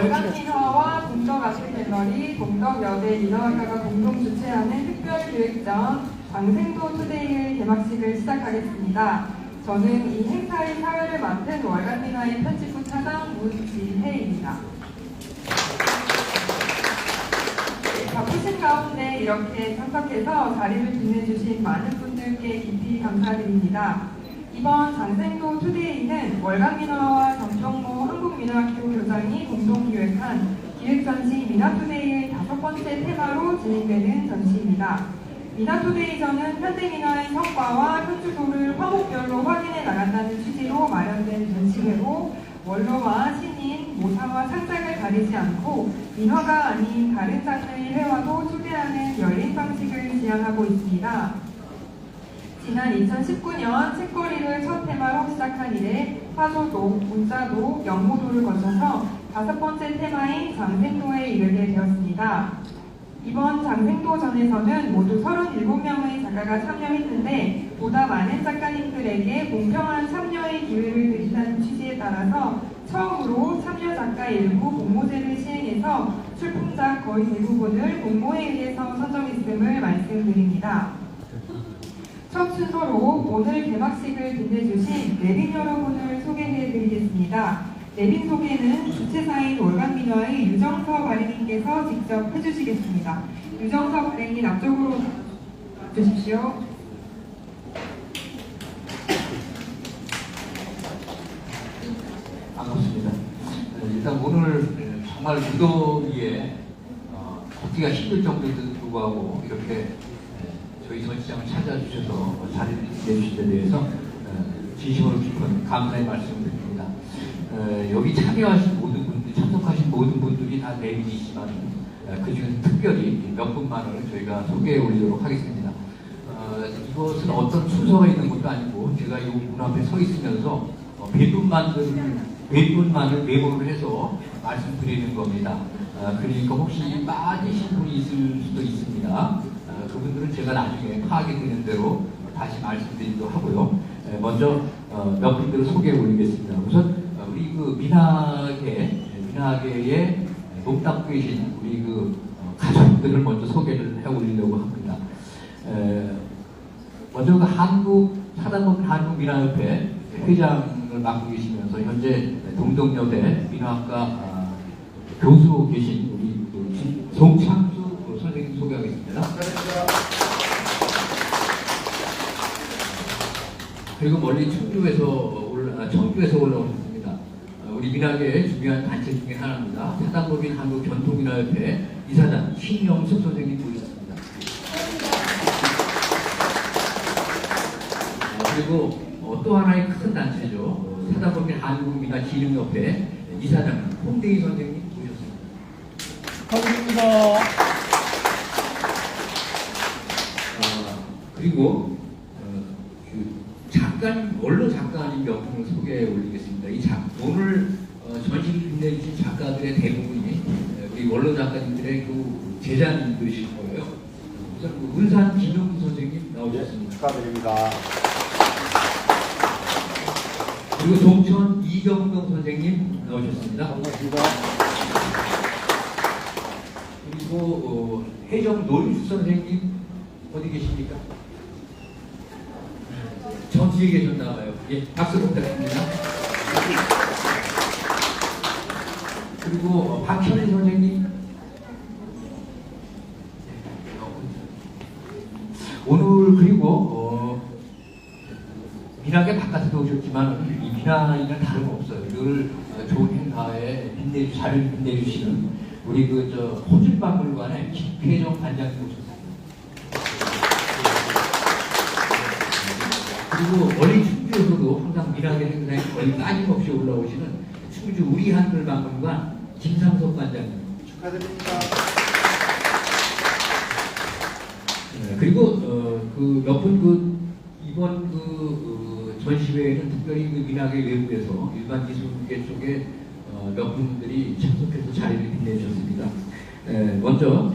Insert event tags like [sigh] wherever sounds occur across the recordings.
월간 민화와 동덕 아트 갤러리, 동덕 여대 민화학과가 공동 주최하는 특별기획전 광생도 투데이의 개막식을 시작하겠습니다. 저는 이 행사의 사회를 맡은 월간 민화의 편집부 차장 문지혜입니다. 네, 바쁘신 가운데 이렇게 참석해서 자리를 빛내주신 많은 분들께 깊이 감사드립니다. 이번 장생도 투데이는 월간민화와 정정모 한국민화학교 교장이 공동 기획한 기획전시 미나투데이의 다섯 번째 테마로 진행되는 전시입니다. 미나투데이전은 현대민화의 성과와 현주소를 화목별로 확인해 나간다는 취지로 마련된 전시회로 원로와 신인, 모사와 상장을 가리지 않고 민화가 아닌 다른 장르의 회화도 초대하는 열린 방식을 지향하고 있습니다. 지난 2019년 책거리를 첫 테마로 시작한 이래 화소도, 문자도, 영모도를 거쳐서 다섯 번째 테마인 장생도에 이르게 되었습니다. 이번 장생도전에서는 모두 37명의 작가가 참여했는데 보다 많은 작가님들에게 공평한 참여의 기회를 드린다는 취지에 따라서 처음으로 참여 작가 일부 공모제를 시행해서 출품작 거의 대부분을 공모에 의해서 선정했음을 말씀드립니다. 첫 순서로 오늘 개막식을 빛내주신 내빈 여러분을 소개해드리겠습니다. 내빈 소개는 주최사인 월간민화의 유정서 발행님께서 직접 해주시겠습니다. 유정서 발행인 앞쪽으로 주십시오. 반갑습니다. 네, 일단 오늘 네, 정말 무더위에 어, 걷기가 힘들 정도에도 불구하고 이렇게 시장을 찾아주셔서 자리를 내주신 데 대해서 어, 진심으로 깊은 감사의 말씀을 드립니다. 어, 여기 참여하신 모든 분들, 참석하신 모든 분들이 다 내빈이시지만 어, 그 중에 특별히 몇 분만을 저희가 소개해 올리도록 하겠습니다. 어, 이것은 어떤 순서가 있는 것도 아니고 제가 이 문 앞에 서 있으면서 어, 배분만을 배분만을 메모를 해서 말씀드리는 겁니다. 어, 그러니까 혹시 빠지신 분이 있을 수도 있습니다. 어, 그분들은 제가 나중에 파악이 되는 대로 다시 말씀드리도록 하고요. 에, 먼저 어, 몇 분들을 소개해 올리겠습니다. 우선 어, 우리 그 민화계 민화계에 높답고 계신 우리 그 어, 가족들을 먼저 소개를 해 올리려고 합니다. 에, 먼저 그 한국 사단법인 한국 민화협회 회장을 맡고 계시면서 현재 동덕여대 민화학과 아, 교수로 계신 우리 그 진- 송창수 선생님 소개하겠습니다. 그리고 멀리 청주에서 올라, 아, 청주에서 올라오셨습니다. 아, 우리 민학의 중요한 단체 중에 하나입니다. 사단법인 한국 전통민화협회 이사장 신영숙 선생님 모셨습니다. 아, 그리고 어, 또 하나의 큰 단체죠. 어, 사단법인 한국민화진흥협회 이사장 홍대희 선생님 모셨습니다. 감사합니다. 어, 그리고 어, 그 작가님 원로 몇 분을 소개해 올리겠습니다. 이 작, 오늘 어, 전시를 빛내주신 작가들의 대부분이 어, 우리 원로 작가님들의 그 제자님들이실 거예요. 우선 그 은산 김용구 선생님 나오셨습니다. 축하드립니다. 그리고 동천 이경동 선생님 나오셨습니다. 반갑습니다. 그리고 어, 해정 노윤수 선생님 어디 계십니까? 전시에 계셨나 봐요. 예, 박수 부탁드립니다. 그리고 어, 박현희 선생님. 오늘 그리고 어, 미나게 바깥에도 오셨지만 이 미나이는 다름없어요. 어, 좋은 행사에 빛내 잘 빛내주시는 우리 그 저 호질박물관의 김혜정 관장님 오셨습니다. 그리고 멀리 충주에서도 항상 미나게 행사에 거의 빠짐없이 올라오시는 충주 우리 한글 박물관 김상석 관장님. 축하드립니다. 네, 그리고 어, 그몇분그 이번 그 어, 전시회에는 특별히 그 민학의 외부에서 일반 기술계 쪽에 어, 몇 분들이 참석해서 자리를 빛내주셨습니다. 에, 먼저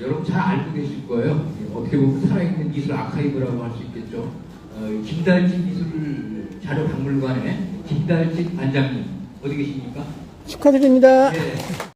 여러분 잘 알고 계실 거예요. 어떻게 보면 살아있는 기술 아카이브라고 할 수 있겠죠. 어, 김달진 기술 자료 박물관의 김달진 관장님 어디 계십니까? 축하드립니다. 네.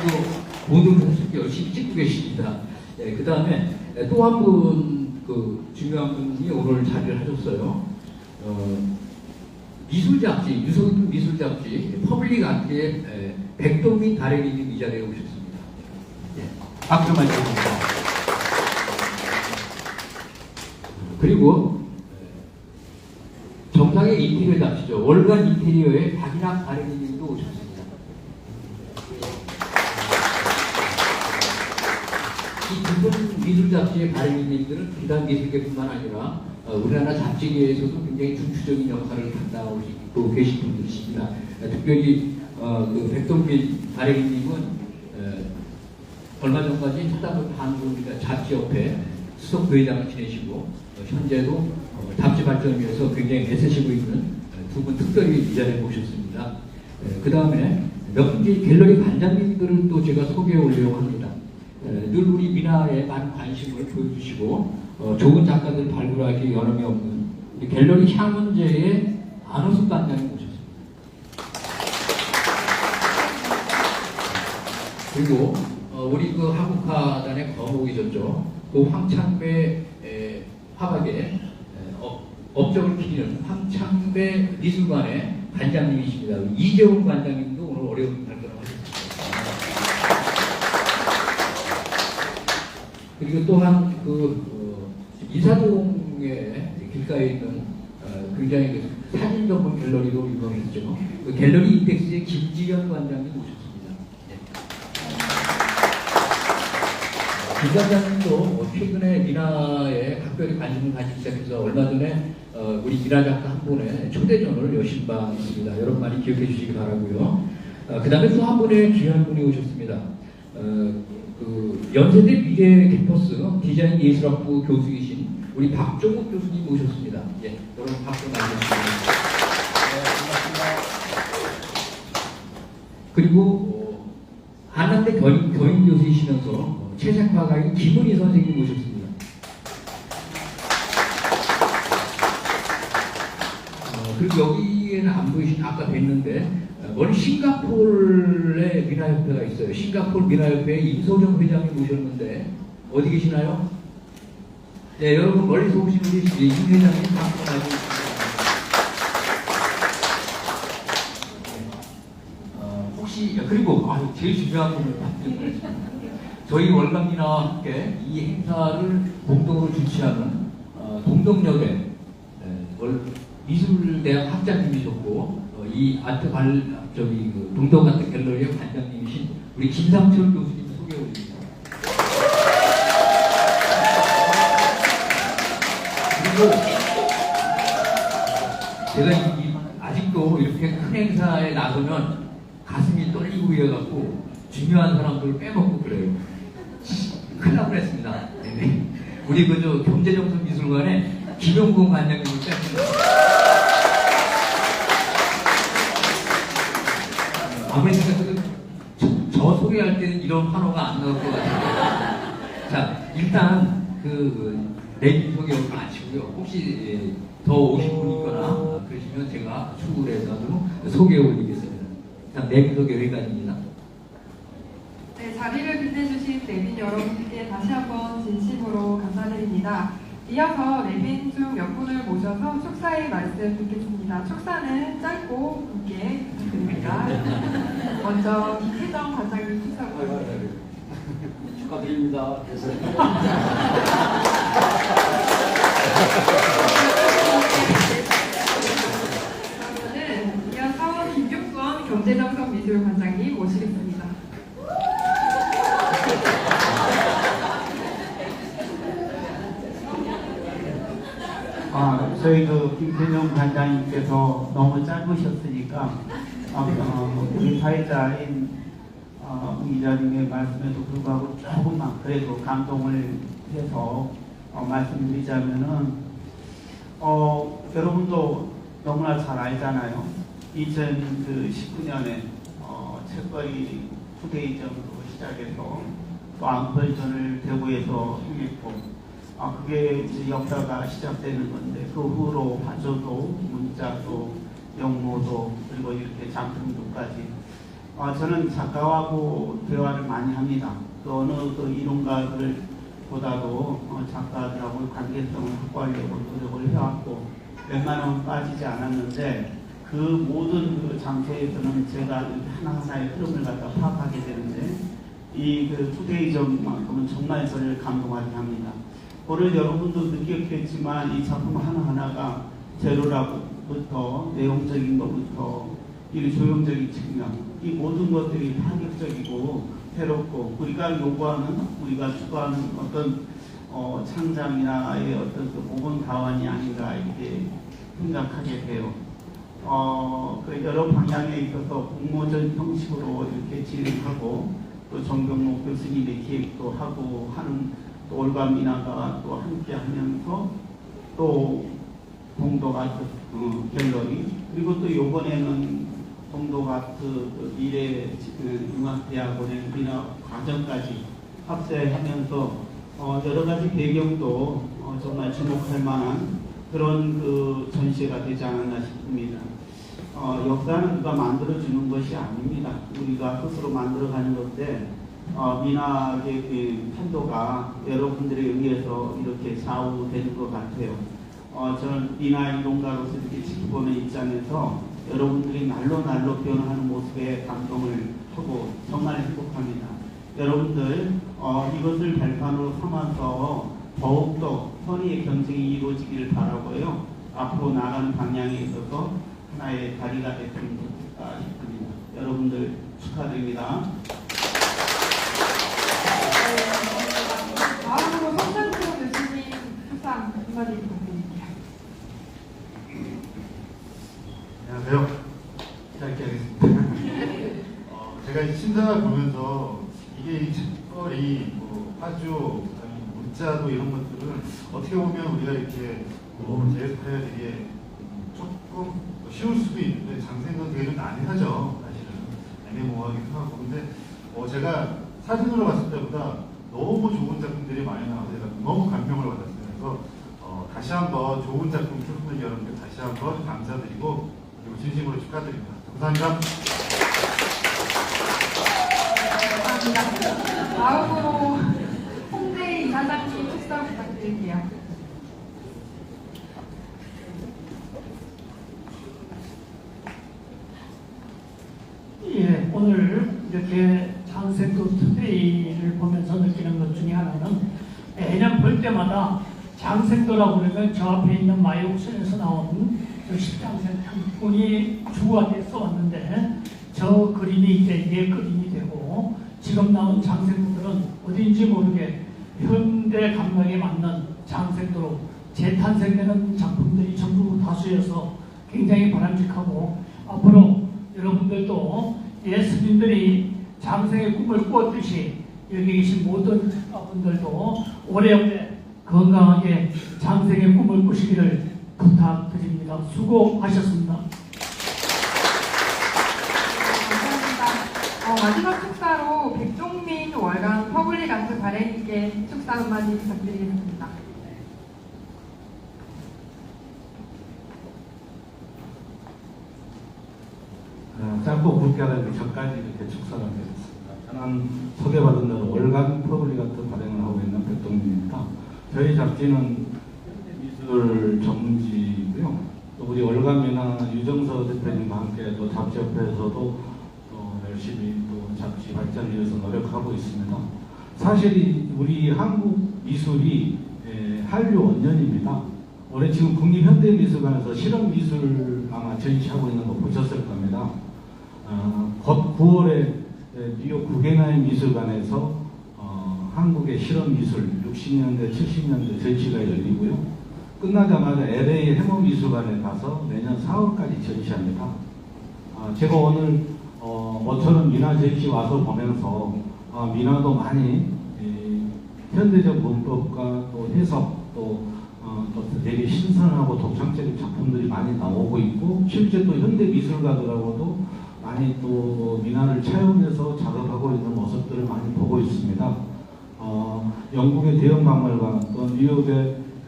그리고 모든 분들 열심히 찍고 계십니다. 예, 그 다음에 또 한 분 그 중요한 분이 오늘 자리를 하셨어요. 어, 미술 잡지, 유성 미술 잡지 퍼블릭 아트의 에, 백동민 다래기님 이 자리에 오셨습니다. 예, 박수만 주십니다. 그리고 에, 정상의 인테리어 잡지죠. 월간 인테리어의 박인학 다래기님도 오셨습니다. 이 두분 미술 잡지의 발행인들은 비단 미술계뿐만 아니라 어, 우리나라 잡지계에서도 굉장히 중추적인 역할을 담당하고 계신 분들이십니다. 어, 특별히 어, 그 백동빈 발행인님은 어, 얼마 전까지 찾아본 한국우리가 잡지협회 수석 부회장을 지내시고 어, 현재도 어, 잡지 발전을 위해서 굉장히 애쓰시고 있는 두 분 특별히 이 자리에 모셨습니다. 그 다음에 몇 분지 갤러리 관장님들을 또 제가 소개해 오려고 합니다. 에, 늘 우리 민화에 많은 관심을 보여주시고 어, 좋은 작가들 발굴하기 여념이 없는 이 갤러리 향문제의 안호숙 관장님 모셨습니다. 그리고 어, 우리 그 한국화단의 거목이셨죠. 그 황창배 에, 화학의 에, 업, 업적을 기리는 황창배 미술관의 관장님이십니다. 이재훈 관장님도 오늘 어려운 발 그리고 또한 그 어, 이사동의 길가에 있는 어, 굉장히 그 사진 전문 갤러리로 유명했죠. 그 갤러리 인덱스의 김지현 관장님 모셨습니다. 예. 김 관장님도 뭐 최근에 민화에 각별히 관심을 가지기 시작해서 얼마 전에 어, 우리 민화 작가 한 분의 초대전을 여신 바 있습니다. 여러분 많이 기억해 주시기 바라고요. 그 다음에 또 한 분의 귀한 분이 오셨습니다. 어, 그 연세대 미래 캠퍼스 디자인 예술학부 교수이신 우리 박종욱 교수님 모셨습니다. 예, 여러분 박수 나주십니다. 그리고 어, 한남대 교인, 교인 교수이시면서 어, 채색화가인 김은희 선생님 모셨습니다. 어, 그리고 여기에는 안 보이신 아까 뵀는데 어, 머리 싱가포 민화협회가 있어요. 싱가포르 민화협회 임소정 회장님 모셨는데 어디 계시나요? 네, 여러분 멀리서 오신 우리 임 회장님 박수 맞으십니다. 어, 혹시 그리고 아, 제일 중요한 분을 받는 저희 월남민화와 함께 이 행사를 공동으로 주최하는 어, 에, 월- 미술대학 학장님이셨고 어, 이 아트 발 저기 그 동덕 아트 갤러리의 관장님이신 우리 김상철 교수님 소개 올립니다. 그리고 제가 이, 이- 아직도 이렇게 큰 행사에 나서면 가슴이 떨리고 이래갖고 중요한 사람들을 빼먹고 그래요. 큰일 날 뻔했습니다. 네네. 우리 그저 경제정선미술관에 김용근 관장님을 뺐습니다. 아무리 생각해도 저, 저 소개할 때는 이런 환호가 안 나올 것 같아요. 자, 일단 그 내비 소개 오지 마시고요. 혹시 예, 더 오신 분이 있거나 아, 그러시면 제가 추후에서도 소개 올리겠습니다. 일단 내비 소개 여기까지입니다. 네, 자리를 빛내주신 내빈 여러분께 다시 한번 진심으로 감사드립니다. 이어서 내빈 중 몇 분을 모 셔서 축사의 말씀 듣겠습니다. 축사는 짧고 굵게 부탁드립니다. [laughs] 먼저 김혜정 관장님 축사 부탁드립니다. 축하드립니다. [laughs] [laughs] 그러면은 이어서 김육권 경제정성 미술 관장님 모시겠습니다. 아, 저희 그 김태정 관장님께서 너무 짧으셨으니까 어, 우리 사회자인 어, 우 기자님의 말씀에도 불구하고 조금만 그래도 감동을 해서 어, 말씀드리자면은 어, 여러분도 너무나 잘 알잖아요. 2019년에 어, 책거리 투데이점으로 시작해서 또 앙콜전을 대구에서 했고 아, 그게 이제 역사가 시작되는 건데 그 후로 반조도 문자도 영모도 그리고 이렇게 장풍도까지 아, 저는 작가하고 대화를 많이 합니다. 그 어느 그 이론가들 보다도 어, 작가들하고 관계성을 확보하려고 노력을 해왔고 웬만하면 빠지지 않았는데 그 모든 그 장소에서는 제가 하나하나의 흐름을 갖다 파악하게 되는데 이 그 투데이점만큼은 정말 저를 감동하게 합니다. 오늘 여러분도 느꼈겠지만 이 작품 하나하나가 재료라부터 내용적인 것부터 이 조형적인 측면 이 모든 것들이 파격적이고 새롭고 우리가 요구하는 우리가 추구하는 어떤 어, 창작이나 의 어떤 그 모범 다원이 아닌가 이렇게 생각하게 돼요. 어, 그 여러 방향에 있어서 공모전 형식으로 이렇게 진행하고 또 정경록 교수님의 기획도 하고 하는 또 올감 미나가 또 함께 하면서 또 동도가트 어, 갤러리 그리고 또 요번에는 동도가트 그 미래 그 융합대학원의 미나 과정까지 합세하면서 어, 여러 가지 배경도 어, 정말 주목할 만한 그런 그 전시가 되지 않았나 싶습니다. 어, 역사는 누가 만들어주는 것이 아닙니다. 우리가 스스로 만들어가는 건데 어, 민학의 그 판도가 여러분들에 의해서 이렇게 좌우되는 것 같아요. 어, 저는 민화 이론가로서 이렇게 지켜보는 입장에서 여러분들이 날로 날로 변화하는 모습에 감동을 하고 정말 행복합니다. 여러분들 어, 이것을 발판으로 삼아서 더욱더 선의의 경쟁이 이루어지기를 바라고요. 앞으로 나가는 방향에 있어서 하나의 다리가 됐으면 좋겠다 싶습니다. 여러분들 축하드립니다. 다음으로 성찬표 교수님 수상 한마디 부탁드릴게요. 안녕하세요. 짧게 하겠습니다. 어, 제가 이 심사를 보면서 이게 이 책거리, 뭐 화주, 문자도 이런 것들을 어떻게 보면 우리가 이렇게 뭐 제스타야 되게 조금 쉬울 수도 있는데 장생은 되게 좀 난해하죠. 사실은 애매모호하기도 하고 근데 어, 제가 사진으로 봤을 때보다 너무 좋은 작품들이 많이 나와서 제가 너무 감명을 받았어요. 그래서 어, 다시 한번 좋은 작품 출품을 여러분께 다시 한번 감사드리고 그리고 진심으로 축하드립니다. 감사합니다. 다음으로 홍대 이사장님 수상 부탁드릴게요. 예, 오늘 이렇게 장생도 투데이를 보면서 느끼는 것 중에 하나는 매년 볼 때마다 장생도라고 그러면 저 앞에 있는 마이옥션에서 나온 저 십장생 한 분이 주가 돼서 왔는데 저 그림이 이제 옛 그림이 지금 나온 장생도들은 어딘지 모르게 현대 감각에 맞는 장생도로 재탄생되는 작품들이 전부 다수여서 굉장히 바람직하고 앞으로 여러분들도 예수님들이 장생의 꿈을 꾸었듯이 여기 계신 모든 분들도 오래오래 건강하게 장생의 꿈을 꾸시기를 부탁드립니다. 수고하셨습니다. 어, 마지막 축사로 백종민 월간 퍼블릭 아트 발행님께 축사 한마디 부탁드리겠습니다. 어, 짧고 굵게 하려면 저까지 이렇게 축사가 되었습니다. 저는 소개받은 대로 월간 퍼블릭 아트 발행을 하고 있는 백동민입니다. 저희 잡지는 현대미술 전문지고요. 또 우리 월간미나 유정서 대표님과 함께 또 잡지협회에서도 또 열심히 또 잡지 발전을 위해서 노력하고 있습니다. 사실 이 우리 한국 미술이 에, 한류 원년입니다. 올해 지금 국립현대미술관에서 실험미술 아마 전시하고 있는 거 보셨을 겁니다. 어, 곧 9월에 뉴욕 구겐하임 미술관에서 어, 한국의 실험미술 60년대, 70년대 전시가 열리고요. 끝나자마자 LA 해머미술관에 가서 내년 4월까지 전시합니다. 아, 아, 제가 오늘 어, 모처럼 미나 제시 와서 보면서 아, 미나도 많이 이, 현대적 문법과 또 해석 또, 어, 또 되게 신선하고 독창적인 작품들이 많이 나오고 있고 실제 또 현대 미술가들하고도 많이 또 미나를 차용해서 작업하고 있는 모습들을 많이 보고 있습니다. 어, 영국의 대형 박물관 또 뉴욕의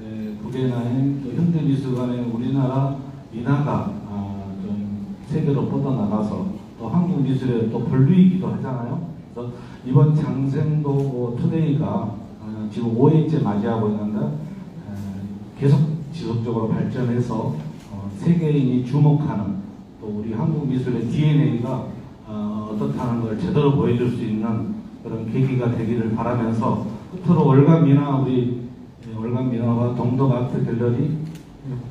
에, 구겐하임 또 현대 미술관의 우리나라 미나가 아, 좀 세계로 뻗어나가서 또 한국 미술의 또 분류이기도 하잖아요. 그래서 이번 장생도 투데이가 어, 지금 5회째 맞이하고 있는데 에, 계속 지속적으로 발전해서 어, 세계인이 주목하는 또 우리 한국 미술의 DNA가 어, 어떻다는 걸 제대로 보여줄 수 있는 그런 계기가 되기를 바라면서 끝으로 월간 미나 우리 예, 월간 미나와 동덕 아트 갤러리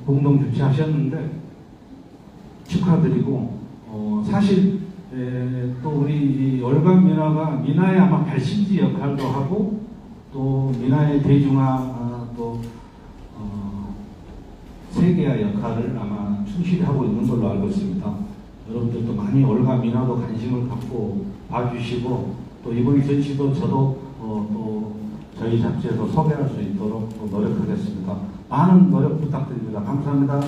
공동 주최하셨는데 축하드리고 어, 사실 에, 또 우리 이 월간 미나가 미나의 아마 발신지 역할도 하고 또 미나의 대중화 아, 또 어, 세계화 역할을 아마 충실히 하고 있는 걸로 알고 있습니다. 여러분들도 많이 월간 미나도 관심을 갖고 봐주시고 또 이번 전시도 저도 어, 또 저희 잡지에서 소개할 수 있도록 또 노력하겠습니다. 많은 노력 부탁드립니다. 감사합니다.